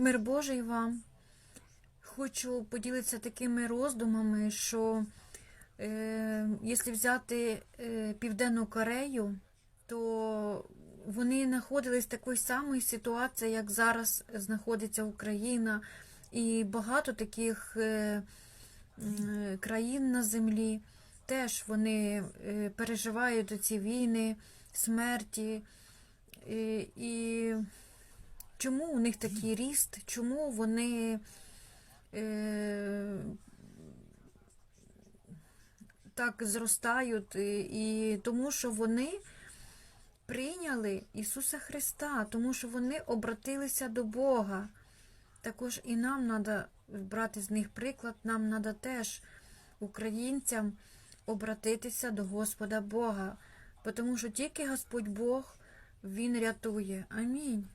Мир Божий вам. Хочу поділитися такими роздумами, що е, якщо взяти е, Південну Корею, то вони знаходились в такій самій ситуації, як зараз знаходиться Україна, і багато таких е, м, країн на землі теж вони е, переживають ці війни, смерті. І, і чому у них такий ріст? Чому вони е, так зростають? І, і тому що вони прийняли Ісуса Христа, тому що вони обратилися до Бога. Також і нам треба брати з них приклад, нам треба теж українцям обратитися до Господа Бога, тому що тільки Господь Бог Він рятує. Амінь.